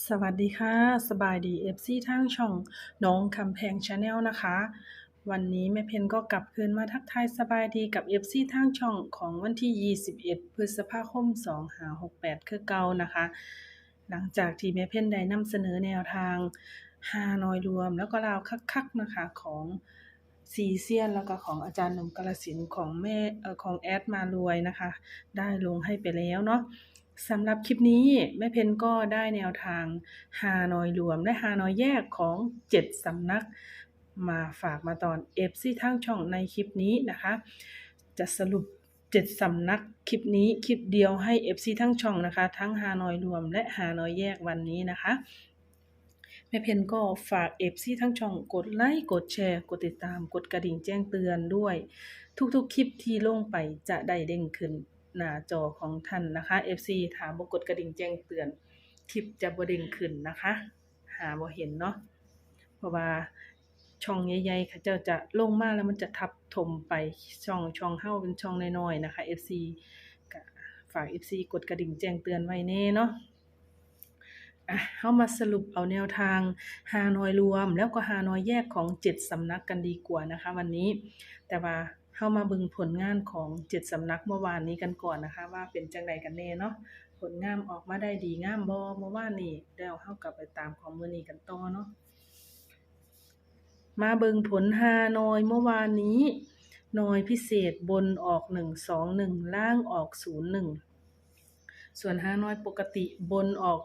สวัสดีค่ะ สบายดี FC ทางช่องน้องคำแพงชาแนลนะคะ วันนี้แม่เพนก็กลับคืนมาทักทายสบายดีกับ FC ทางช่องของวันที่ 21 พฤษภาคม 2568 คือเก่านะคะ หลังจากที่แม่เพนได้นำเสนอแนวทางฮานอยรวม แล้วก็ลาวคักๆนะคะของซีเซียนแล้วก็ของอาจารย์หนุ่มกาลสินของแม่ของแอดมารวยนะคะ ได้ลงให้ไปแล้วเนาะ สำหรับคลิปนี้แม่เพนก็ได้แนวทางฮานอยรวมและฮานอยแยกของ 7 สำนัก มาฝากมาตอน FC ทางช่องในคลิปนี้นะคะ จะสรุป 7 สำนักคลิปนี้คลิปเดียวให้ FC ทั้งช่องนะคะ ทั้งฮานอยรวมและฮานอยแยกวันนี้นะคะแม่เพนก็ฝาก FC ทั้งช่องกดไลค์กดแชร์ กดติดตามกดกระดิ่งแจ้งเตือนด้วย ทุกๆคลิปที่ลงไปจะได้เด้งขึ้น หน้าจอของท่านนะคะ FC ถามบกดกระดิ่งแจ้งเตือน คลิปจะบ่เด้งขึ้นนะคะ หาบ่เห็นเนาะเพราะว่าช่องใหญ่ๆเขาเจ้าจะลงมากแล้วมันจะทับถมไปช่องช่องเฮาเป็นช่องน้อยๆนะคะ FC กฝาก FC กดกระดิ่งแจ้งเตือนไว้แน่เนาะอะเฮามาสรุปเอาแนวทางฮานอยรวม แล้วก็ฮานอยแยกของ 7สำนักกันดีกว่านะคะ วันนี้แต่ว่า เฮามาบิ่งผลงานของ7สำนักเมื่อวานนี้กันก่อนนะคะ ว่าเป็นจังไดกันแน่เนาะผลงานออกมาได้ดีงามบ่เมื่อวานนี้แล้วเฮากลับไปตามของมือนี้กันต่อเนาะมาเบิงผลฮานอยเมื่อวานนี้นอยพิเศษบนออก121ล่างออก01ส่วนฮานอยปกติบนออก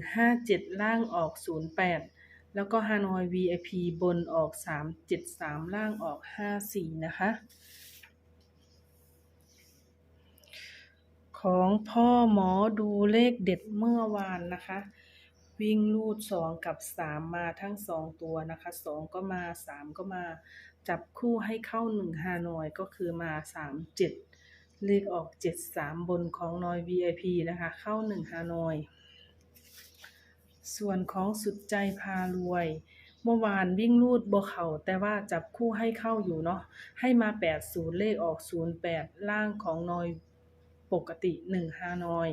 157ล่างออก08แปด แล้วก็ฮานอย VIP บนออก 373 ล่างออก 54 นะคะ ของพ่อหมอดูเลขเด็ดเมื่อวานนะคะ วิ่งลูด 2 กับ 3 มาทั้ง 2 ตัวนะคะ 2 ก็มา 3 ก็มา จับคู่ให้เข้า 1 ฮานอยก็คือมา 37 เลขออก 73 บนของนอย VIP นะคะ เข้า 1 ฮานอย ส่วนของสุดใจพารวย เมื่อวานวิ่งลูดบ่เข้าแต่ว่าจับคู่ให้เข้าอยู่เนาะให้มา 80 เลขออก 08 ล่างของนอยปกติ 1 ฮานอย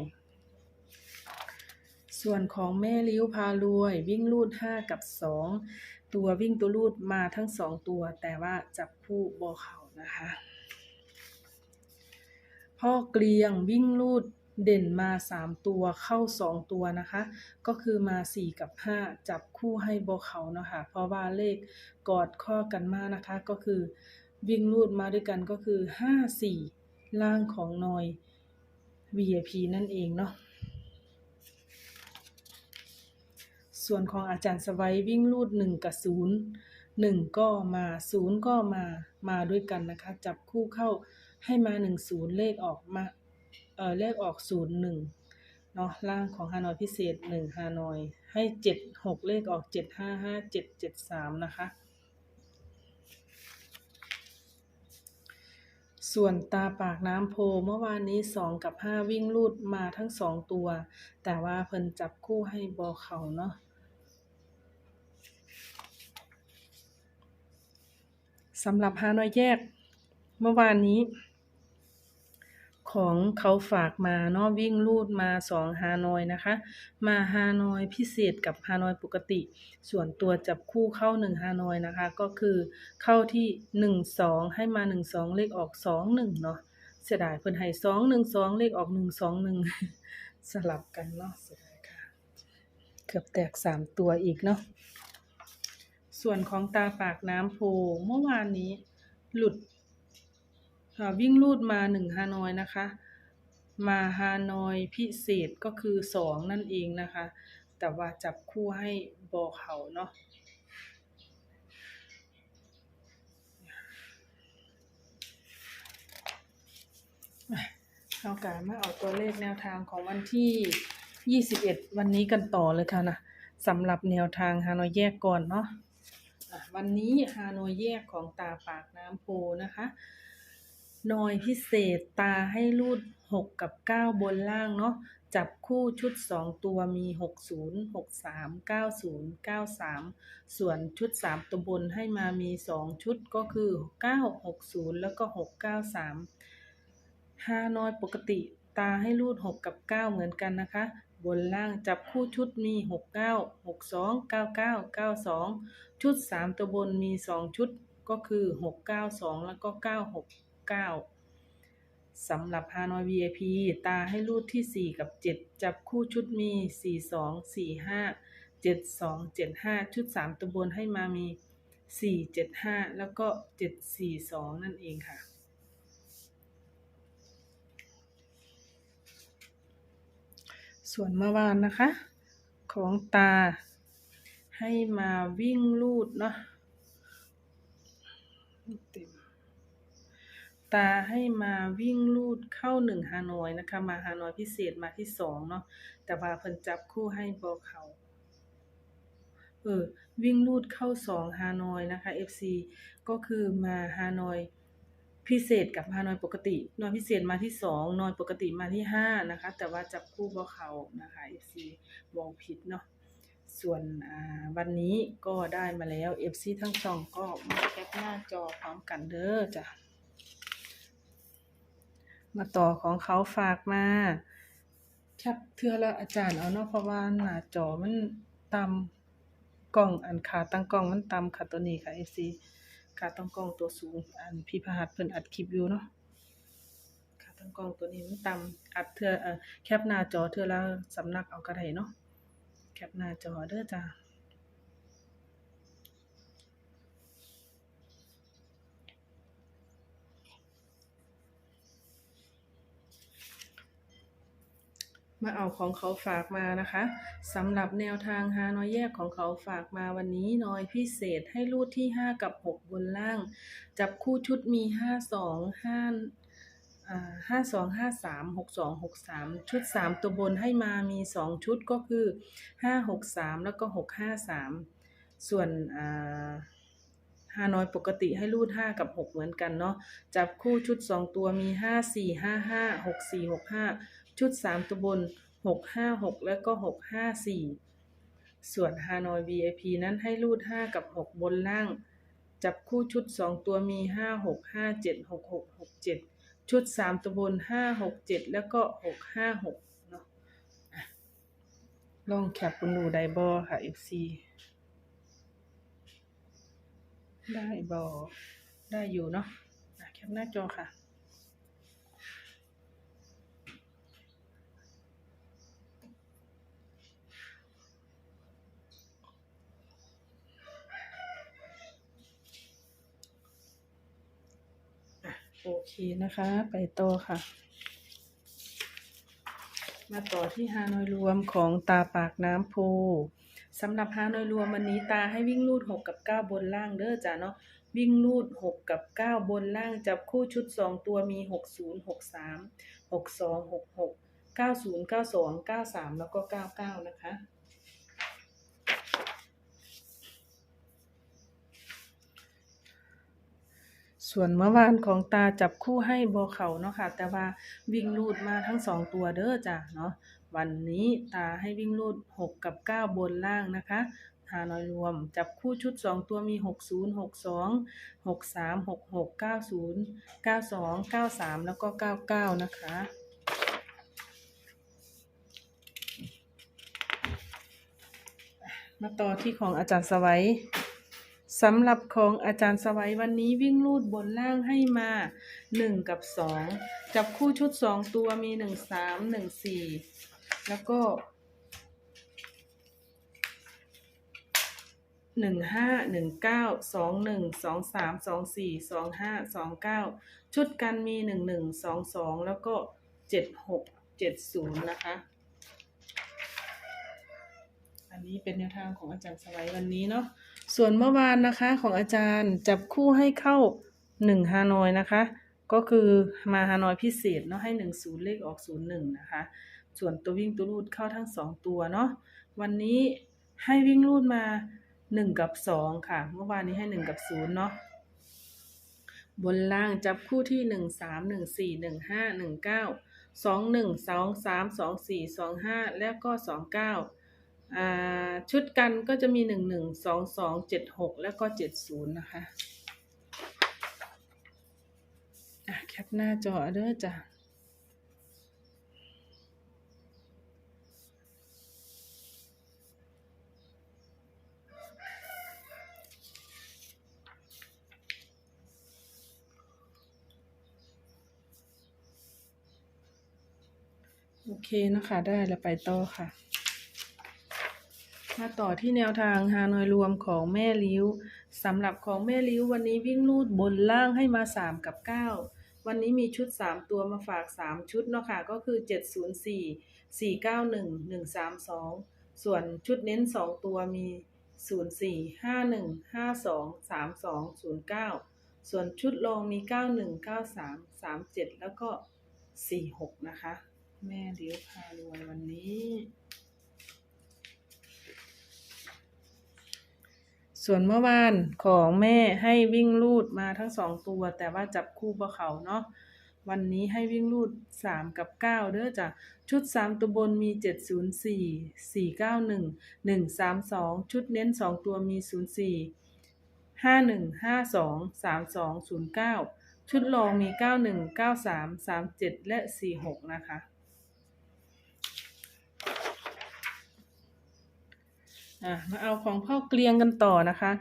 ส่วนของแม่ลิ้วพารวย วิ่งลูด 5 กับ 2 ตัววิ่งตัวลูดมาทั้ง 2 ตัว แต่ว่าจับคู่บ่เข้านะคะ พ่อเกลียงวิ่งลูด เด่นมา 3 ตัวเข้า 2 ตัวนะคะ ก็คือมา 4 กับ 5 จับคู่ให้บ่เขาเนาะค่ะเพราะว่าเลขกอดข้อกันมานะคะ ก็คือวิ่งลูดมาด้วยกันก็คือ 5 4 ล่างของนอย VIP นั่นเองเนาะส่วนของอาจารย์สวัยวิ่งลูด 1 กับ 0 1 ก็มา 0 ก็มามาด้วยกันนะคะ จับคู่เข้าให้มา 1 0 เลขออกมา เอ่อเลขออก0 1เนาะล่างของฮานอยพิเศษ1ฮานอย ให้7 6เลขออก7 5 5 7 7 3นะคะ ส่วนตาปากน้ำโพเมื่อวานนี้2กับ5วิ่งลูดมาทั้ง2ตัว แต่ว่าเพิ่นจับคู่ให้บอเขาเนาะสำหรับฮานอยแยกเมื่อวานนี้ ของเขาฝากมาเนาะวิ่งลูดมา2ฮานอยนะคะ มาฮานอยพิเศษกับฮานอยปกติ ส่วนตัวจับคู่เข้า1ฮานอยนะคะ ก็คือเข้าที่1 2ให้มา1 2เลขออก2 1เนาะเสียดายเพิ่นให้2 1 2เลขออก1 2 1สลับกันเนาะเสียดายค่ะเกือบแตก3ตัวอีกเนาะส่วนของตาปากน้ำโพเมื่อวานนี้หลุด ค่ะวิ่งลูดมา1ฮานอยนะคะ มาฮานอยพิเศษก็คือ2นั่นเองนะคะ แต่ว่าจับคู่ให้บอเขาเนาะเอากามาเอาตัวเลขแนวทางของวันที่ 21 วันนี้กันต่อเลยค่ะนะสำหรับแนวทางฮานอยแยกก่อนเนาะวันนี้ฮานอยแยกของตาปากน้ำโพนะคะ นอยพิเศษตาให้รูด 6 กับ 9 บนล่างเนาะจับคู่ชุด 2 ตัวมี 60 63 90 93 ส่วนชุด 3 ตัวบนให้มามี 2 ชุดก็คือ 960แล้วก็ 693ฮานอยปกติตาให้รูด 6 กับ 9 เหมือนกันนะคะ บนล่างจับคู่ชุดมีหกเก้าหกสองเก้าเก้าเก้าสองชุดสามตัวบนมีสองชุดก็คือหกเก้าสองแล้วก็เก้าหก ก้าหกเก้าสำหรับฮานอย VIP ตาให้รูดที่สี่กับเจ็ดจับคู่ชุดมีสี่สองสี่ห้าเจ็ดสองเจ็ดห้าชุดสามตัวบนให้มามีสี่เจ็ดห้าแล้วก็เจ็ดสี่สองนั่นเองค่ะ ส่วนเมื่อวานนะคะ ของตาให้มาวิ่งลูดเนาะเต็ม ตาให้มาวิ่งลูดเข้าหนึ่งฮานอยนะคะ มาฮานอยพิเศษมาที่สองเนาะแต่ว่าเพิ่นจับคู่ให้บอเขาเออวิ่งลูดเข้าสองฮานอยนะคะ FC ก็คือมาฮานอยพิเศษกับฮานอยปกตินอยพิเศษมาที่สองนอยปกติมาที่ห้านะคะ แต่ว่าจับคู่บ่เขานะคะ FC มองผิดเนาะส่วนวันนี้ก็ได้มาแล้ว FC ทั้งสองก็มาแคปหน้าจอพร้อมกันเด้อจ้ะ มาต่อของเขาฝากมาแคปเทือละอาจารย์เอาเนาะเพราะว่าหน้าจอมันตำกล้องอันขาตั้งกล้องมันตำค่ะตัวนี้ค่ะ FC ขาตั้งกล้องตัวสูง อันพี่พหัสเพิ่นอัดคลิปอยู่เนาะขาตั้งกล้องตัวนี้มันตำอัดเทือเอ่อแคปหน้าจอเทือละสำนักเอาก็ไดเนาะแคปหน้าจอเด้อจ้า มาเอาของเขาฝากมานะคะสำหรับแนวทางฮานอยแยกของเขาฝากมาวันนี้น้อยพิเศษให้รูดที่ 5 กับ 6 บนล่าง จับคู่ชุดมี 5 2 5อ่าห้าสองห้าสามหกสองหกสามชุดสามตัวบนให้มามีสองชุดก็คือห้าหกสามแล้วก็หกห้าสามส่วนอ่าฮานอยปกติให้รูดห้ากับหกเหมือนกันเนาะจับคู่ชุดสองตัวมีห้าสี่ห้าห้าหกสี่หกห้า ชุด 3 ตัวบน 656 แล้วก็ 654 ส่วน Hanoi VIP นั้นให้รูด 5 กับ 6 บนล่าง จับคู่ชุด 2 ตัวมี 5 6 5 7 6 6 6 7 ชุด 3 ตัวบน 5 6 7 แล้วก็ 656 เนาะลองแคปคุณดูไดบอค่ะ FC ได้บอได้อยู่เนาะอะแคปหน้าจอค่ะ โอเคนะคะ ไปต่อค่ะ มาต่อที่ฮานอยรวมของตาปากน้ำโพสำหรับฮานอยรวมวันนี้ตาให้วิ่งลูด 6 กับ 9 บนล่างเด้อจ้ะเนาะวิ่งลูด 6 กับ 9 บนล่างจับคู่ชุด 2 ตัวมี 60 63 62 66 90 92 93 แล้วก็ 99 นะคะ ส่วนเมื่อวานของตาจับคู่ให้บอเขาเนาะค่ะ แต่ว่าวิ่งลูดมาทั้งสองตัวเด้อจ้ะเนาะวันนี้ตาให้วิ่งลูดหกกับเก้าบนล่างนะคะหาน้อยรวม จับคู่ชุดสองตัวมีหกศูนย์หกสองหกสามหกหกเก้าศูนย์เก้าสองเก้าสามแล้วก็เก้าเก้านะคะมาต่อที่ของอาจารย์สวัย สำหรับของอาจารย์สวัยวันนี้วิ่งลูดบนล่างให้มาหนึ่งกับสองจับคู่ชุดสองตัวมีหนึ่งสามหนึ่งสี่แล้วก็หนึ่งห้าหนึ่งเก้าสองหนึ่งสองสามสองสี่สองห้าสองเก้าชุดกันมีหนึ่งหนึ่งสองสองแล้วก็เจ็ดหกเจ็ดศูนย์นะคะ อันนี้เป็นแนวทางของอาจารย์สวัยวันนี้เนาะ ส่วนเมื่อวานนะคะของอาจารย์จับคู่ให้เข้าหนึ่งฮานอยนะคะ ก็คือมาฮานอยพิเศษเนาะให้หนึ่งศูนย์เลขออกศูนย์หนึ่งนะคะ ส่วนตัววิ่งตัวรูดเข้าทั้งสองตัวเนาะวันนี้ให้วิ่งรูดมาหนึ่งกับสองค่ะ เมื่อวานนี้ให้หนึ่งกับศูนย์เนาะบนล่างจับคู่ที่หนึ่งสามหนึ่งสี่หนึ่งห้าหนึ่งเก้าสองหนึ่งสองสามสองสี่สองห้าแล้วก็สองเก้าอ่า ชุดกันก็จะมีหนึ่งหนึ่งสองสองเจ็ดหกแล้วก็เจ็ดศูนย์นะคะแคปหน้าจอเด้อจ้ะโอเคนะคะ ได้แล้วไปต่อค่ะ มาต่อที่แนวทางฮานอยรวมของแม่ลิ้วสำหรับของแม่ลิ้ววันนี้วิ่งลูดบนล่างให้มา 3 กับ 9 วันนี้มีชุด 3 ตัวมาฝาก 3 ชุดเนาะค่ะ ก็คือ 704 491 132 ส่วนชุดเน้น 2 ตัวมี 04 51 52 32 09 ส่วนชุดรองมี 91 93 37 แล้วก็ 46 นะคะ แม่ลิ้วพารวยวันนี้ ส่วนเมื่อวานของแม่ให้วิ่งลูดมาทั้งสองตัว แต่ว่าจับคู่บ่เขาเนาะวันนี้ให้วิ่งลูดสามกับเก้าเด้อจ้ะ ชุดสามตัวบนมีเจ็ดศูนย์สี่สี่เก้าหนึ่งหนึ่งสามสองชุดเน้นสองตัวมีศูนย์สี่ห้าหนึ่งห้าสองสามสองศูนย์เก้าชุดรองมีเก้าหนึ่งเก้าสามสามเจ็ดและสี่หกนะคะ อะมาเอาของพ่อเกลียงกันต่อนะคะ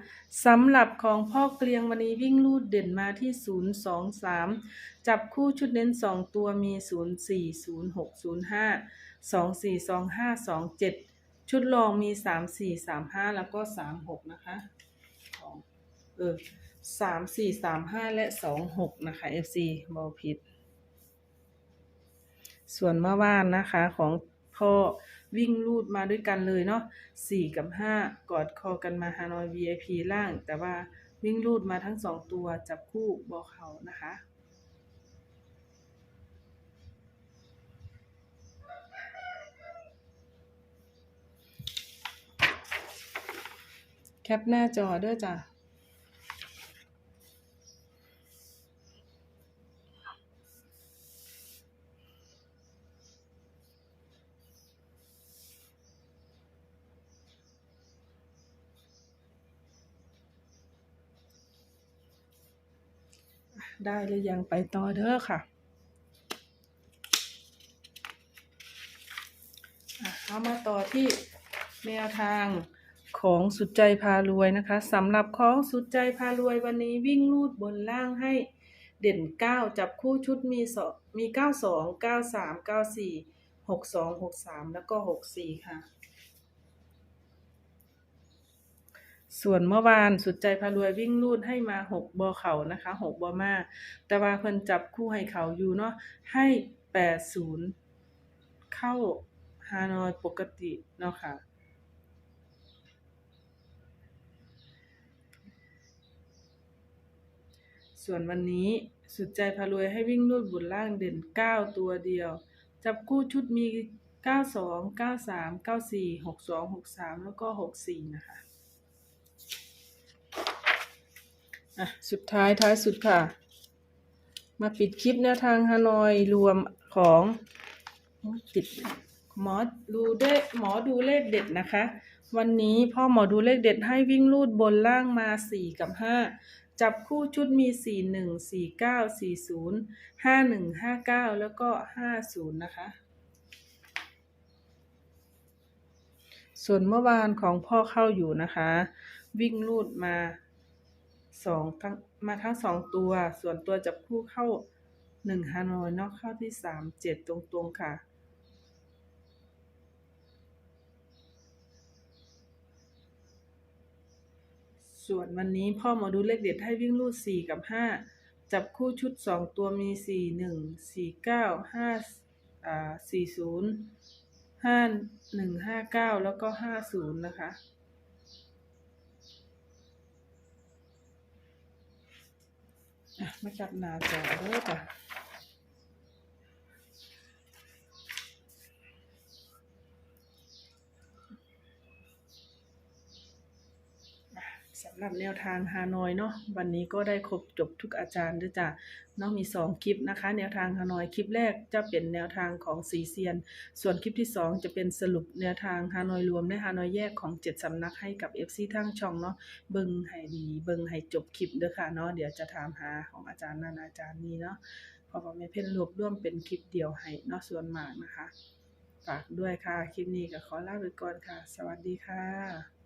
สำหรับของพ่อเกลียงวันนี้วิ่งลูดเด่นมาที่ 0 2 3 จับคู่ชุดเน้น 2 ตัวมี 0 4 0 6 0 5 2 4 2 5 2 7 ชุดรองมี 3 4 3 5 แล้วก็ 3 6 นะคะของเออ3 4 3 5 และ 2 6 นะคะ FC บอผิดส่วนเมื่อวานนะคะของพ่อ วิ่งลูดมาด้วยกันเลยเนาะสี่กับห้ากอดคอกันมาฮานอย VIP ล่าง แต่ว่าวิ่งลูดมาทั้งสองตัวจับคู่บอกเขานะคะแคปหน้าจอเด้อจ้ะ ได้หรือยังไปต่อเด้อค่ะเอามาต่อที่แนวทางของสุดใจพารวยนะคะสำหรับของสุดใจพารวยวันนี้วิ่งลูดบนล่างให้เด่นเก้าจับคู่ชุดมีสองมีเก้าสองเก้าสามเก้าสี่หกสองหกสามแล้วก็หกสี่ค่ะ ส่วนเมื่อวานสุดใจพารวยวิ่งลูดให้มาหกบอเขานะคะหกบอมา แต่ว่าเพิ่นจับคู่ให้เขาอยู่เนาะให้แปดศูนย์เข้าฮานอยปกติเนาะค่ะส่วนวันนี้สุดใจพารวยให้วิ่งลูดบุญล่างเด่นเก้าตัวเดียว จับคู่ชุดมีเก้าสองเก้าสามเก้าสี่หกสองหกสามแล้วก็หกสี่นะคะ อะสุดท้ายท้ายสุดค่ะ มาปิดคลิปแนวทางฮานอยรวมของโอ๊ยปิดหมอดูได้หมอดูเลขเด็ดนะคะ วันนี้พ่อหมอดูเลขเด็ดให้วิ่งลูดบนล่างมาสี่กับห้าจับคู่ชุดมีสี่หนึ่งสี่เก้าสี่ศูนย์ห้าหนึ่งห้าเก้าแล้วก็ห้าศูนย์นะคะ ส่วนเมื่อวานของพ่อเข้าอยู่นะคะ วิ่งลูดมา สองทั้งมาทั้งสองตัว ส่วนตัวจับคู่เข้าหนึ่งฮานอยนอกเข้าที่สามเจ็ดตรงๆค่ะ ส่วนวันนี้พ่อมอดูเลขเด็ดให้วิ่งลูดสี่กับห้าจับคู่ชุดสองตัวมีสี่หนึ่งสี่เก้าห้าอ่าสี่ศูนย์ห้าหนึ่งห้าเก้าแล้วก็ห้าศูนย์นะคะ อะ มาจับหน้าจอเด้อจ้ะอะสำหรับแนวทางฮานอยเนาะวันนี้ก็ได้ครบจบทุกอาจารย์ด้วยจ้ะเนาะมีสองคลิปนะคะ แนวทางฮานอยคลิปแรกจะเป็นแนวทางของสีเซียน ส่วนคลิปที่สองจะเป็นสรุปแนวทางฮานอยรวมและฮานอยแยกของเจ็ดสำนักให้กับ FC ทั้งช่องเนาะเบิ่งให้ดี เบิ่งให้จบคลิปด้อค่ะเนาะเดี๋ยวจะถามหาของอาจารย์นันอาจารย์นี้เนาะพราะว่าแม่เพ่นรวบรวมเป็นคลิปเดียวให้เนาะส่วนมากนะคะฝากด้วยค่ะ คลิปนี้ก็ขอลาไปก่อนค่ะ สวัสดีค่ะ